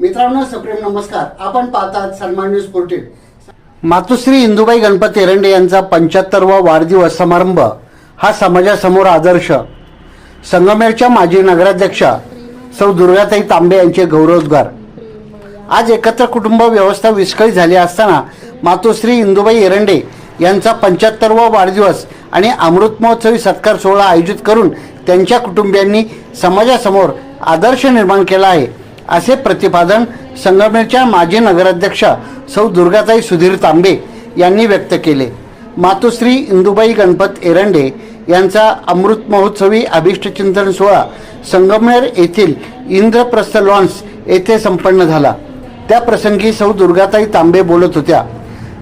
मित्रांनो सप्रेम नमस्कार. आपण पाहतात सन्मान न्यूज फोर्टीन मातुश्री इंदुबाई गणपती एरंडे यांचा पंच्याहत्तरवा वाढदिवस समारंभ. हा समाजासमोर आदर्श. संगमेरच्या माजी नगराध्यक्षा सौ दुर्गाताई तांबे यांचे गौरवोद्गार. आज एकत्र कुटुंब व्यवस्था विस्कळीत झाली असताना मातोश्री इंदुबाई एरंडे यांचा पंच्याहत्तरवा वाढदिवस आणि अमृत महोत्सवी सत्कार सोहळा आयोजित करून त्यांच्या कुटुंबियांनी समाजासमोर आदर्श निर्माण केला आहे. असे प्रतिपादन संगमेरच्या माजी नगराध्यक्षा सौ दुर्गाताई सुधीर तांबे यांनी व्यक्त केले. मातोश्री इंदुबाई गणपत एरंडे यांचा अमृत महोत्सवी अभिष्टचिंतन सोहळा संगमनेर येथील इंद्रप्रस्थ लॉन्स येथे संपन्न झाला. त्या प्रसंगी सौ दुर्गाताई तांबे बोलत होत्या.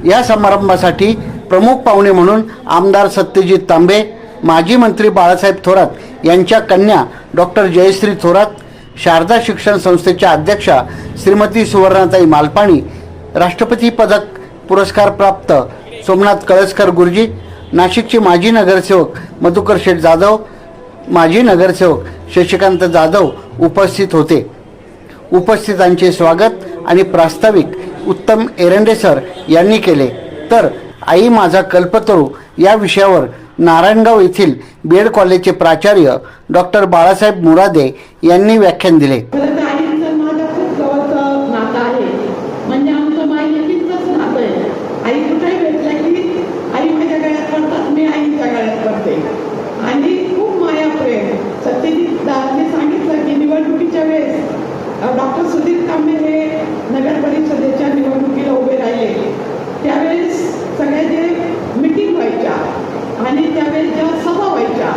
या समारंभासाठी प्रमुख पाहुणे म्हणून आमदार सत्यजित तांबे माजी मंत्री बाळासाहेब थोरात यांच्या कन्या डॉक्टर जयश्री थोरात शारदा शिक्षण संस्थेच्या अध्यक्षा श्रीमती सुवर्णाताई मालपाणी राष्ट्रपती पदक पुरस्कार प्राप्त सोमनाथ कळसकर गुरुजी नाशिकचे माजी नगरसेवक मधुकर शेठ जाधव माजी नगरसेवक शशिकांत जाधव उपस्थित होते. उपस्थितांचे स्वागत आणि प्रास्ताविक उत्तम एरंडे सर यांनी केले. तर आई माझा कल्पतरू या विषयावर नारायणगाव येथील बीएड कॉलेजचे प्राचार्य डॉक्टर बाळासाहेब मुरादे यांनी व्याख्यान दिले खरं तर आईचं माझं खूप जवळचं नातं आहे म्हणजे आमचं मायलेकीचंच नातं आहे आई कुठेही भेटल्या की आई माझ्या गळ्यात पडतात मी आईच्या गळ्यात पडते आणि खूप माया प्रेम सत्यजित दादांनी सांगितलं की निवडणुकीच्या वेळेस डॉक्टर सुधीर तांबे हे नगर परिषदेच्या निवडणुकीला उभे राहिले त्यावेळेस सगळ्या जे मिटिंग व्हायच्या आणि त्यावेळेस ज्या सभा व्हायच्या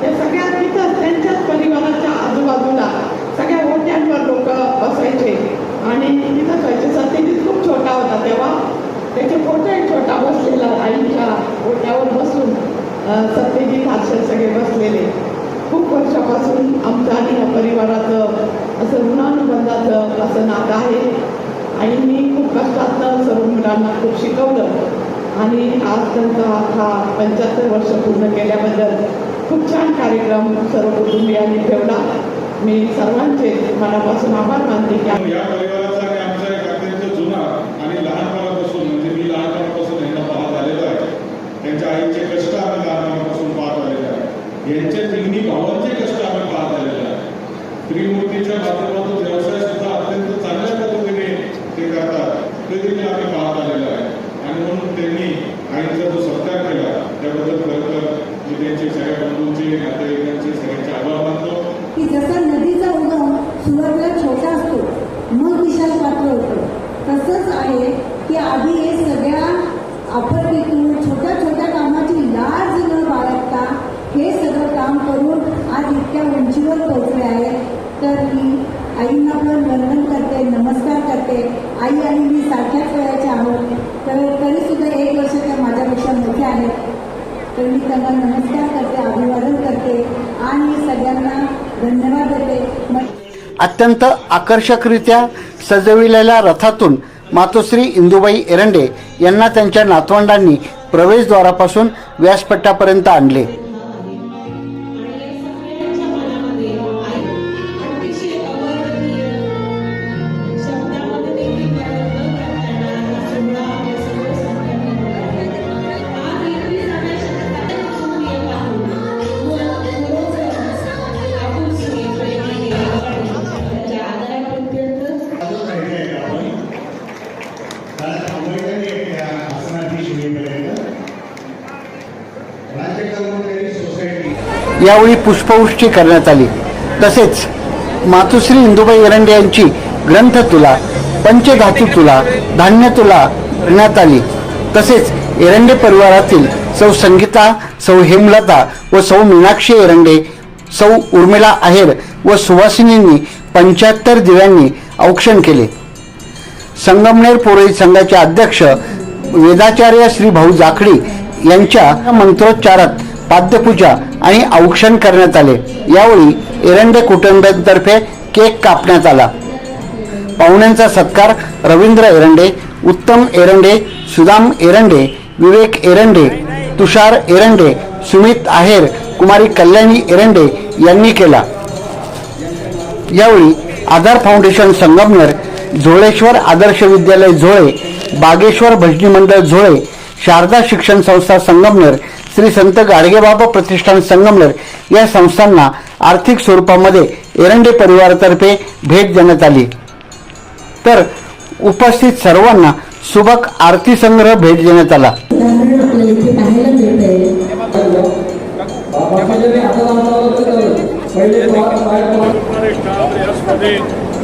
त्या सगळ्या तिथं त्यांच्याच परिवाराच्या आजूबाजूला सगळ्या ओट्यांवर लोक बसायचे आणि तिथंच व्हायचे सत्यजित खूप छोटा होता तेव्हा त्याचे फोटोही छोटा बसलेला आईच्या ओट्यावर बसून अं, सत्यजित हास्य सगळे बसलेले पासून आमचं आणि या परिवाराचं असं ऋणानुबंधाचं असं नातं आहे. आईंनी खूप कष्टातनं सर्व मुलांना खूप शिकवलं. आणि आज त्यांचा हा पंच्याहत्तर वर्ष पूर्ण केल्याबद्दल खूप छान कार्यक्रम सर्व कुटुंबियांनी ठेवला. मी सर्वांचे मनापासून आभार मानते की या परिवाराचा आणि आमचा एक अत्यंत जुना आणि लहानपणापासून म्हणजे मी लहानपणापासून यांना पाहत आलेलो आहे त्यांच्या आईचे कष्ट आम्ही लहानपणापासून पाहत आलेलो आहे यांच्या तिन्ही भावांचे कष्ट आम्ही पाहत आलेलो आहे त्रिमूर्तीच्या माध्यमातून व्यवसाय सुद्धा अत्यंत चांगल्या पद्धतीने ते करतात. ते देखील आम्ही पाहत आलेलो आहे. आणि म्हणून त्यांनी आईचा जो सत्कार केला त्याबद्दल खरंतर मी त्यांचे सगळ्या बंधूंचे नातेवाईकांचे सगळ्यांचे आभार मानतो. की जसा नदीचा उगम सुरुवातीला छोटा असतो मग विशाल पात्र होतो. तसंच आहे की आधी हे सगळ्या आपण छोट्या छोट्या कामाची लाज न बाळगता हे सगळं काम करून आज इतक्या उंचीवर पोहोचले आहे तर मी आईंना पण वंदन करते नमस्कार करते. आई आणि मी सारख्याच वयाच्या आहोत. तर तरी सुद्धा एक त्या माझ्यापेक्षा मोठ्या आहेत. तर मी त्यांना नमस्कार करते अभिवादन करते आणि सगळ्यांना धन्यवाद देते. अत्यंत आकर्षकरित्या सजविलेल्या रथातून मातोश्री इंदुबाई एरंडे यांना त्यांच्या नातवंडांनी प्रवेशद्वारापासून व्यासपट्ट्यापर्यंत आणले. यावेळी पुष्पवृष्टी करण्यात आली. तसेच मातुश्री इंदुबाई एरंडे यांची ग्रंथ तुला पंचधातू तुला धान्य तुला करण्यात आली. तसेच एरंडे परिवारातील सौ संगीता सौ हेमलता व सौ मीनाक्षी एरंडे सौ उर्मिला आहेर व सुवासिनींनी पंच्याहत्तर दिव्यांनी औक्षण केले. संगमनेर पुरोहित संघाचे अध्यक्ष वेदाचार्य श्री भाऊ जाखडी यांच्या मंत्रोच्चारात पाद्यपूजा आणि औक्षण करण्यात आले. यावेळी एरंडे कुटुंबातर्फे केक कापण्यात आला. पाहुण्यांचा सत्कार रवींद्र एरंडे उत्तम एरंडे सुदाम एरंडे विवेक एरंडे तुषार एरंडे सुमित आहेर कुमारी कल्याणी एरंडे यांनी केला. यावेळी आधार फाउंडेशन संगमनेर झोळेश्वर आदर्श विद्यालय झोळे बागेश्वर भजनी मंडळ झोळे शारदा शिक्षण संस्था संगमनेर श्री संत गाडगेबाबा प्रतिष्ठान संगमनेर या संस्थांना आर्थिक स्वरूपामध्ये एरंडे परिवारातर्फे भेट देण्यात आली. तर उपस्थित सर्वांना सुबक आरती संग्रह भेट देण्यात आला.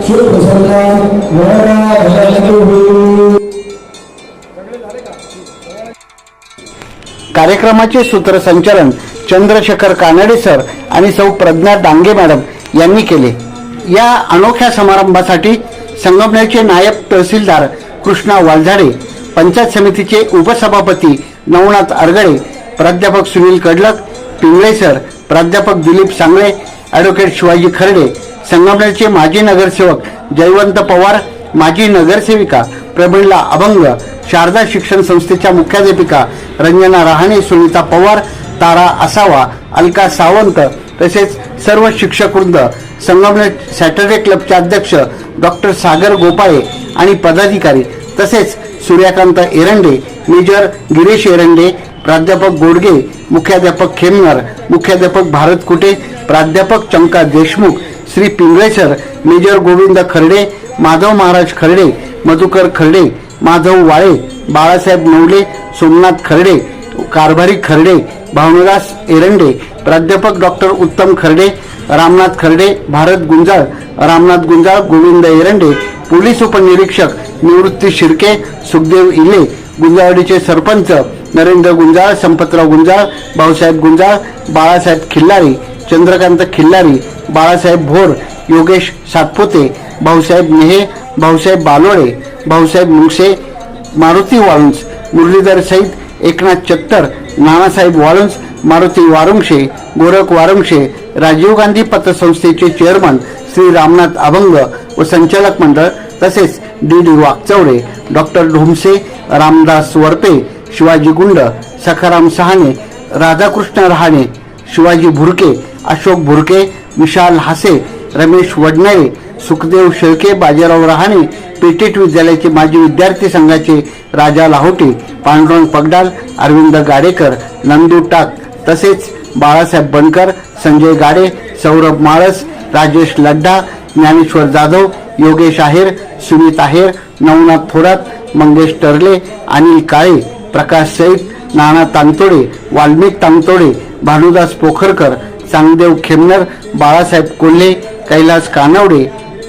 सुप्रसन्ना वरदा भजन्तु कार्यक्रमाचे सूत्रसंचालन चंद्रशेखर कानडे सर आणि सौ प्रज्ञा डांगे मॅडम यांनी केले. या अनोख्या समारंभासाठी संगमनेरचे नायब तहसीलदार कृष्णा वालझाडे पंचायत समितीचे उपसभापती नवनाथ अरगडे प्राध्यापक सुनील कडलक पिंगळे सर प्राध्यापक दिलीप सांगळे ॲडव्होकेट शिवाजी खर्डे संगमनेरचे माजी नगरसेवक जयवंत पवार माजी नगरसेविका प्रमिळा अभंग शारदा शिक्षण संस्थेच्या मुख्याध्यापिका रंजना रहाणे सुनीता पवार तारा असावा अलका सावंत तसेच सर्व शिक्षकवृंद संगमनेर सॅटर्डे क्लबचे अध्यक्ष डॉक्टर सागर गोपाळे आणि पदाधिकारी तसेच सूर्यकांत एरंडे मेजर गिरीश एरंडे प्राध्यापक गोडगे मुख्याध्यापक खेमनर मुख्याध्यापक भारत कुटे प्राध्यापक चंका देशमुख श्री पिंगळेसर मेजर गोविंद खर्डे माधव महाराज खर्डे मधुकर खर्डे माधव वाळे बाळासाहेब नवले सोमनाथ खर्डे कारभारी खर्डे भावनदास एरंडे प्राध्यापक डॉक्टर उत्तम खर्डे रामनाथ खर्डे भारत गुंजाळ रामनाथ गुंजाळ गोविंद एरंडे पोलीस उपनिरीक्षक निवृत्ती शिर्के सुखदेव इले गुंजाळवाडीचे सरपंच नरेंद्र गुंजाळ संपतराव गुंजाळ भाऊसाहेब गुंजाळ बाळासाहेब खिल्लारी चंद्रकांत खिल्लारी बाळासाहेब भोर योगेश सातपुते भाऊसाहेब नेहे भाऊसाहेब बालोळे भाऊसाहेब मुंगसे मारुती वाळुंज मुरलीधर सईद एकनाथ चत्तर नानासाहेब वाळुंज मारुती वारुंगशे गोरख वारुंगशे राजीव गांधी पतसंस्थेचे चेअरमन श्री रामनाथ अभंग व संचालक मंडळ तसेच D D Wakchoude doctor Dhomse Ramdas Warpe Shivaji Gund Sakharam Sahane Radhakrishna Rahane Shivaji भुरके अशोक भुरके विशाल हासे रमेश वडनेरे सुखदेव शेळके बाजीराव रहाणे पेटीट विद्यालयाचे माजी विद्यार्थी संघाचे राजा लाहोटे पांडुरंग पगडाल अरविंद गाडेकर नंदू टाक तसेच बाळासाहेब बनकर संजय गाडे सौरभ माळस राजेश लड्डा ज्ञानेश्वर जाधव योगेश आहेर सुमित आहेर नवनाथ थोरात मंगेश टरले अनिल काळे प्रकाश सईद नाना तांतोडे वाल्मिक तांतोडे भानुदास पोखरकर चांगदेव खेमनर बाळासाहेब कोल्हे कैलास कानवडे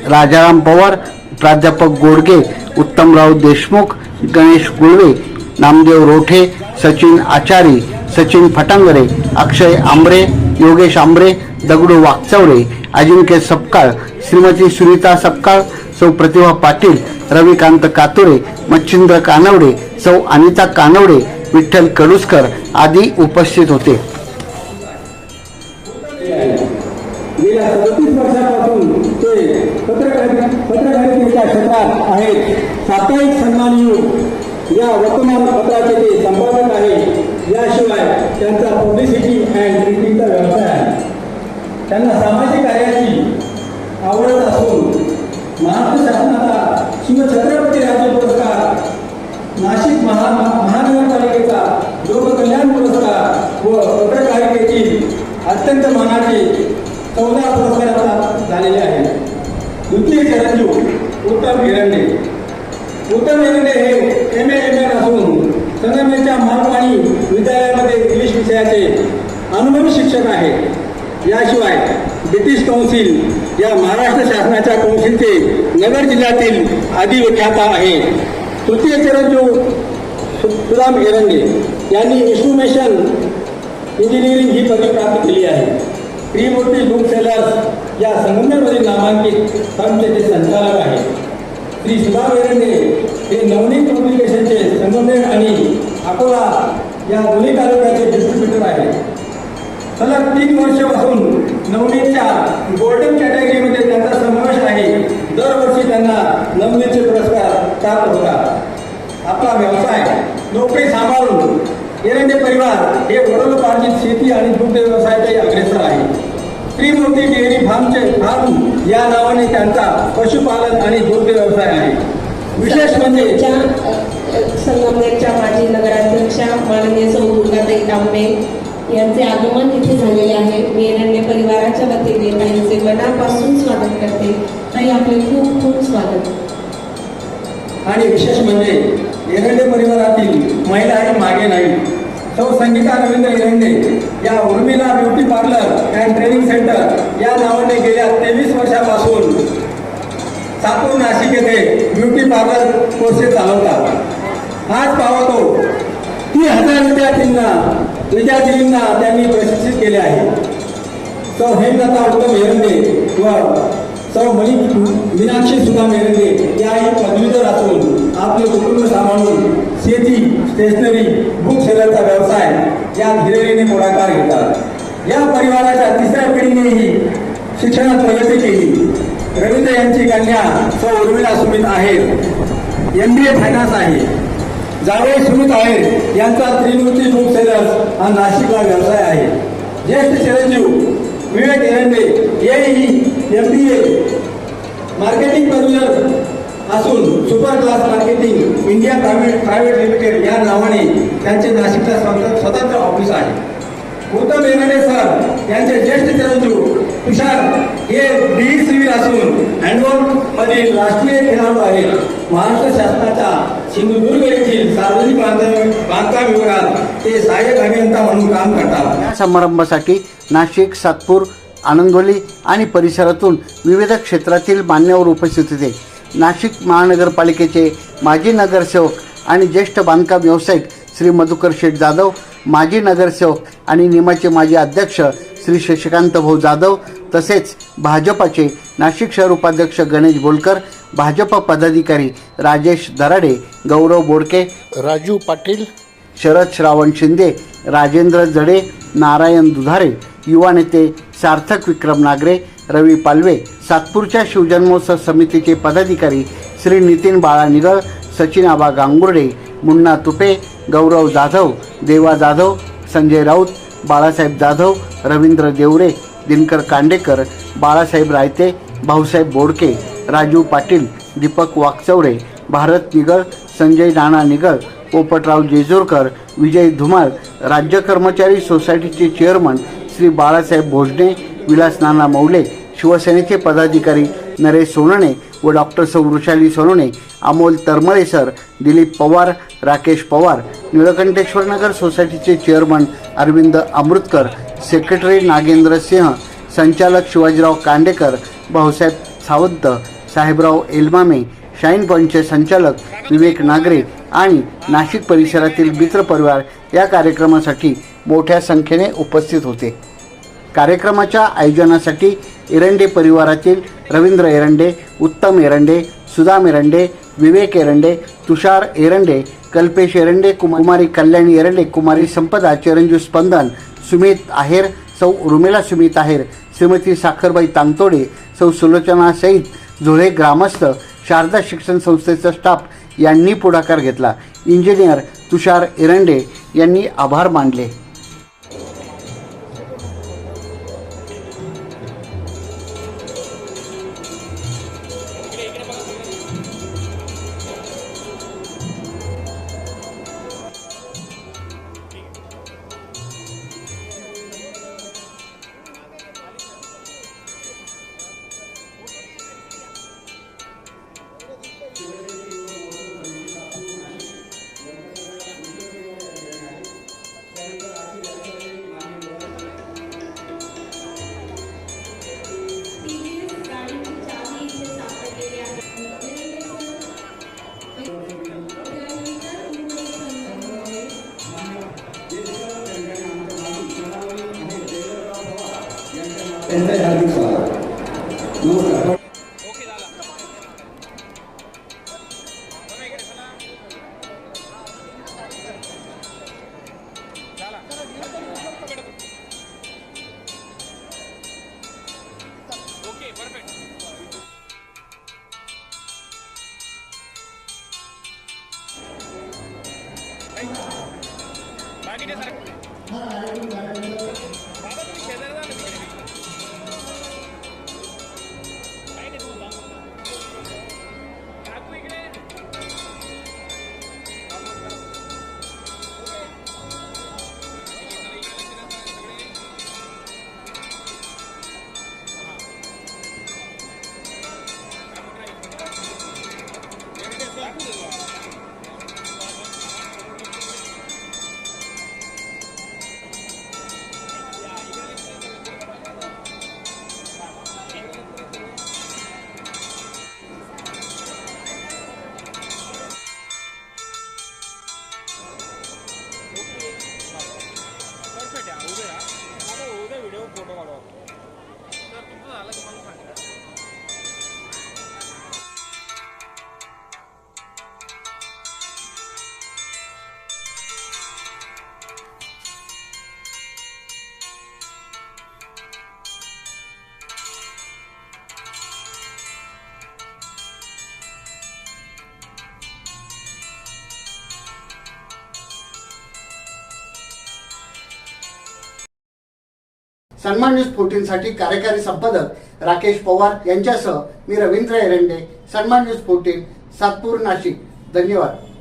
राजाराम पवार प्राध्यापक गोडगे उत्तमराव देशमुख गणेश गुळवे नामदेव रोठे सचिन आचारी सचिन फटांगरे अक्षय आंबरे योगेश आंबरे दगडू वाकचवडे अजिंक्य सपकाळ श्रीमती सुनीता सपकाळ सौ प्रतिभा पाटील रविकांत कातुरे मच्छिंद्र कानवडे सौ अनिता कानवडे विठ्ठल कडुसकर आदी उपस्थित होते गेल्या सदतीस वर्षापासून ते पत्रकारि या क्षेत्रात आहेत. साप्ताहिक सन्मानयुग या वर्तमानपत्राचे ते संपादक आहे याशिवाय त्यांचा पब्लिसिटी अँड प्रिंटिंगचा व्यवसाय आहे. त्यांना सामाजिक कार्याची आवडत असून महाराष्ट्र शासनाचा शिवछत्रपती राज्य पुरस्कार नाशिक महा महानगरपालिकेचा लोककल्याण पुरस्कार व पत्रकारितेची अत्यंत मानाचे चौदा पुरस्कार झालेले आहेत. द्वितीय चरणजीव उत्तम एरंडे उत्तम एरंडे हे एम ए एम एड असून संगमेच्या मानवाणी विद्यालयामध्ये इंग्लिश विषयाचे अनुभवी शिक्षक आहे. याशिवाय ब्रिटिश कौन्सिल या महाराष्ट्र शासनाच्या कौन्सिलचे नगर जिल्ह्यातील अधिविख्याता आहे. तृतीय चिरंजीव सुराम सुदाम एरंडे यांनी इन्स्ट्रुमेशन इंजिनिअरिंग ही पदवी प्राप्त केली आहे. त्रिमूर्ती बुक सेलर्स या संगमनेरमधील नामांकित फर्मचे जे संचालक आहेत. श्री सुधाम एरंडे हे नवनीत पब्लिकेशनचे संगमनेर आणि अकोला या दोन्ही तालुक्याचे डिस्ट्रीब्युटर आहेत. सलग तीन वर्षापासून नवनीतच्या गोल्डन कॅटेगरीमध्ये त्यांचा समावेश आहे. दरवर्षी त्यांना नवनीतचे पुरस्कार प्राप्त होतात. आपला व्यवसाय नोकरी सांभाळून एरंडे परिवार हे वडोलोपार्जित शेती आणि दुग्ध व्यवसायाचे अग्रेसर आहे त्रिमूर्ती डेअरी फार्मचे फार्म या नावाने त्यांचा पशुपालन आणि दुग्ध व्यवसाय आहे. विशेष म्हणजे संगमनेरच्या माजी नगराध्यक्षा माननीय सौ दुर्गाताई तांबे यांचे आगमन इथे झालेले आहे. मी एरंडे परिवाराच्या वतीने ताईंचे मनापासून स्वागत करते. ताई आपले खूप खूप स्वागत. आणि विशेष म्हणजे एरंडे परिवारातील महिलाही मागे नाही. सौ संगीता रवींद्र हिरंडे या Urmila beauty parlour and training centre या नावाने गेल्या तेवीस वर्षापासून साकूर नाशिक येथे ब्युटी पार्लर कोर्सेस चालवतात. आज पाहतो तीन हजार विद्यार्थींना विद्यार्थिनींना त्यांनी प्रशिक्षित केले आहे. सौ हेमलता उत्तम हिरंडे व सौ मणी मीनाक्षी सुद्धा एरंडे याही पदवीधर असून आपले कुटुंब सांभाळून शेती स्टेशनरी बुक सेलरचा व्यवसाय या धीरेने पुढाकार घेतात. या परिवाराच्या तिसऱ्या पिढीनेही शिक्षणात प्रगती केली. रवींद्र यांची कन्या सौ उर्मिला सुमित आहेत. एम बी ए फायनान्स आहे. जावळे सुमित आहेत. यांचा त्रिमूर्ती बुक सेलर्स हा नाशिकला व्यवसाय आहे. ज्येष्ठ चिरंजीव विवेक एरंडे हेही एम बी ए मार्केटिंग पदवीधर असून super class marketing India private private limited या नावाने त्यांचे नाशिकला स्वतंत्र स्वतंत्र ऑफिस आहे. उत्तम एरंडे सर यांचे ज्येष्ठ चिरंजीव तुषार हे बी सिव्हिल असून हँडबॉल मधील राष्ट्रीय खेळाडू आहेत. महाराष्ट्र शासनाच्या सिंधुदुर्ग येथील सार्वजनिक बांधकाम बांधकाम विभागात ते सहाय्यक अभियंता म्हणून काम करतात. या समारंभासाठी नाशिक सातपूर आनंदवली आणि परिसरातून विविध क्षेत्रातील मान्यवर उपस्थित होते. नाशिक महानगरपालिकेचे माजी नगरसेवक आणि ज्येष्ठ बांधकाम व्यावसायिक श्री मधुकर शेठ जाधव माजी नगरसेवक आणि निमाचे माजी अध्यक्ष श्री शशिकांत भाऊ जाधव तसेच भाजपाचे नाशिक शहर उपाध्यक्ष गणेश बोलकर भाजप पदाधिकारी राजेश दराडे गौरव बोडके राजू पाटील शरद श्रावण शिंदे राजेंद्र जडे नारायण दुधारे युवा नेते सार्थक विक्रम नागरे रवी पालवे सातपूरच्या शिवजन्मोत्सव समितीचे पदाधिकारी श्री नितीन बाळा निगळ सचिन आबा गांगुर्डे मुन्ना तुपे गौरव जाधव देवा जाधव संजय राऊत बाळासाहेब जाधव रवींद्र देवरे दिनकर कांडेकर बाळासाहेब रायते भाऊसाहेब बोडके राजू पाटील दीपक वाकचौरे भारत निगळ संजय नाना निगळ पोपटराव जेजूरकर विजय धुमाळ राज्य कर्मचारी सोसायटीचे चेअरमन श्री बाळासाहेब भोजने विलास नाना मौले शिवसेनेचे पदाधिकारी नरेश सोनणे व डॉक्टर सौ वृषाली सोनणे अमोल तरमळे सर दिलीप पवार राकेश पवार निळकंठेश्वर नगर सोसायटीचे चेअरमन अरविंद अमृतकर सेक्रेटरी नागेंद्र सिंह संचालक शिवाजीराव कांडेकर भाऊसाहेब सावंत साहेबराव एलमामे शाईन पॉईंटचे संचालक विवेक नागरे आणि नाशिक परिसरातील मित्र परिवार या कार्यक्रमासाठी मोठ्या संख्येने उपस्थित होते. कार्यक्रमाच्या आयोजनासाठी एरंडे परिवारातील रवींद्र एरंडे उत्तम एरंडे सुदाम एरंडे विवेक एरंडे तुषार एरंडे कल्पेश एरंडे कुमारी कल्याणी एरंडे कुमारी संपदा चिरंजीव स्पंदन सुमित आहेर सौ उर्मिला सुमित आहेर श्रीमती साखरबाई तांगतोडे सौ सुलोचना सहित झोळे ग्रामस्थ शारदा शिक्षण संस्थेचा स्टाफ यांनी पुढाकार घेतला. इंजिनियर तुषार एरंडे यांनी आभार मानले. त्यांचं हार्दिक स्वागत. नमस्कार. सन्मान न्यूज फोर्टीन साठी कार्यकारी संपादक राकेश पवार यांच्यासह मी रवींद्र एरंडे सन्मान न्यूज फोर्टीन सातपूर नाशिक. धन्यवाद.